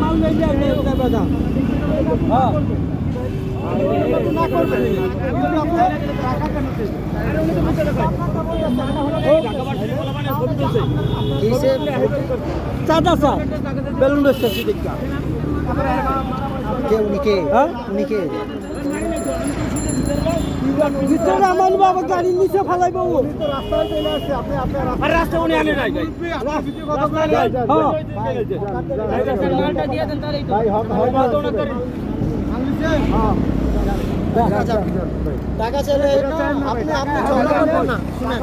মাল নিয়ে যাবে কথা হ্যাঁ না করবে টাকা কেন চাঁদা স্যার বেলুন বেচতেছি কে উনি কে হ্যাঁ? উনি কে ভিতরে আমার বাবা গাড়ির নিচে ফালাইব ও রাস্তা উনি আনে নাই ভাই টাকা চাইলে আপনি আপনি ঝগড়া না। শুনেন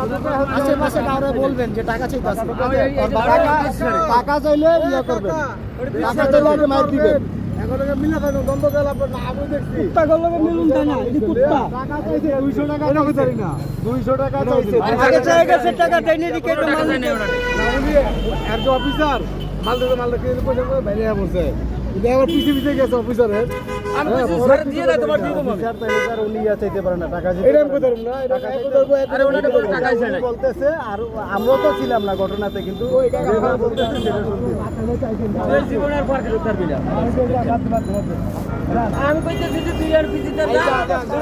আশেপাশে কাউরে বলবেন যে টাকা চাইতেছে। টাকা চাইলে ইয়ে করবেন। টাকা চাইলে আগে মার দিবেন। টাকা অফিসার মাল দিতে। পয়সা করে বাইরে বলছে এটা আবার পিছিয়ে পিছিয়ে গেছে অফিসারের আমি কইছি স্যার দিয়ে দাও তোমার দিব আমি উনি চাইতে পারে না টাকা এটা আমি কইতাম না। এটা আমি কইতাম আরে ওনারে বলে টাকা চাই নাই। বলতেছে আর আমরাও তো ছিলাম না ঘটনাতে কিন্তু আমি কইতেছি যে তুই আর না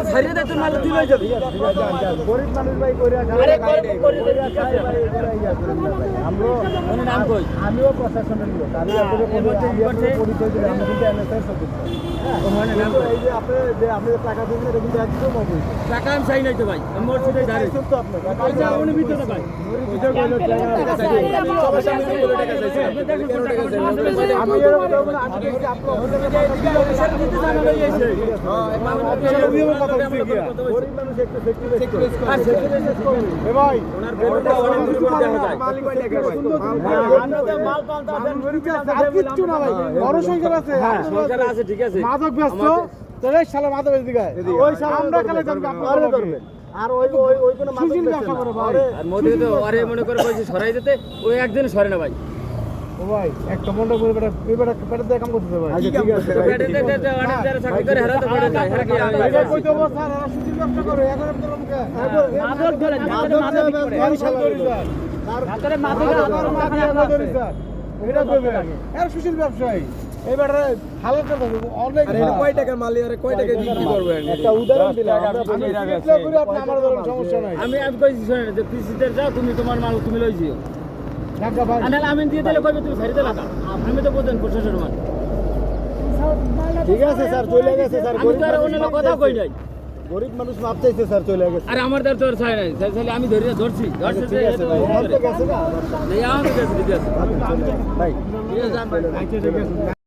ছাড়িয়ে দে মাল তুই লই যাবি। গরিব মানুষ ভাই কইরা আরে গরিব- ভাই, নাম কই? আমিও প্রশাসনের লোক আমি আপনাদের পরিচয় দিলাম কিন্তু NSA এর সদস্য। হ্যাঁ, ওখানে নাম কিন্তু কই এই যে আপনি যে আপনি টাকা দিবেন এটা কিন্তু একদম অবৈধ টাকা আমি চাই নাই তো ভাই আমি মোর সিধে দাঁড়িয়ে চাইছেন তো আপনি আচ্ছা উনি ভিতরে ভাই আমি এরকম করব না, আমি দেখছি আপনার হোটেলে অফিসিয়াল কথা বলছি গিয়া। গরিব মানুষ একটু sacrifice করে। আর sacrifice করবে। এ ভাই, ওনার বেলুনটা অনেক দূর দেখা যায়। মালিক ভাই লেখা ভাই। আর কিচ্ছু না ভাই, বড় সংসার আছে। সরকার আছে ঠিক আছে। মাদক ব্যস্ত, তাহলে শালা মাদক বেচে দিকে। ওই শালা আমরা কালে জানব, আপনারা ধরবেন। আর ওই ওই ওই কোনো মাদক ব্যবসা করে ভাই। আর মোদি তো আরে মনে করে কইছে সরাই দিতে। ওই একদিন সরে না ভাই। ও ভাই একটা মন্ডপ করে বেটা এই বেটা পেটে দিয়ে কাম করতেছে ভাই। আচ্ছা ঠিক আছে পেটে দে দে অনেক যারা চাকরি করে হেরা তো পড়ে যায়। হেরা কি এটা কই দেবো স্যার এরা সুতির ব্যবসা করে এখন আমি তোর মুখে মাদক ধরে মাদক মাদক বিক্রি করে। এই শালা ধরি স্যার হাতের মাদক আমার মাকে আমরা ধরি স্যার এটা কইবে এর সুশীল ব্যবসায়ী। করতে অনেক কয় টাকার মাল? আরে কয় টাকা বিক্রি করবে একটা উদাহরণ দিলাম। আমি আপনি আমার ধরেন সমস্যা নাই। আমি আজ কইছি শুনে যে পিসিতে যাও তুমি তোমার মাল তুমি লই যেও। ভাই। আমি দিয়ে দিলে কইবে তুমি ছাড়িতে লাগা আমি তো প্রশাসনের মান ঠিক আছে স্যার চলে গেছে স্যার। আমি তো আর অন্য কথা কই নাই। গরিব মানুষ মাপ চাইছে স্যার চলে গেছে। আর আমার দ্বার তো আর ছাই নাই। তাহলে আমি ধরে ধরছি। ধরছি ঠিক আছে ভাই। না? আমাকে গেছে। ঠিক আছে ভাই ঠিক আছে।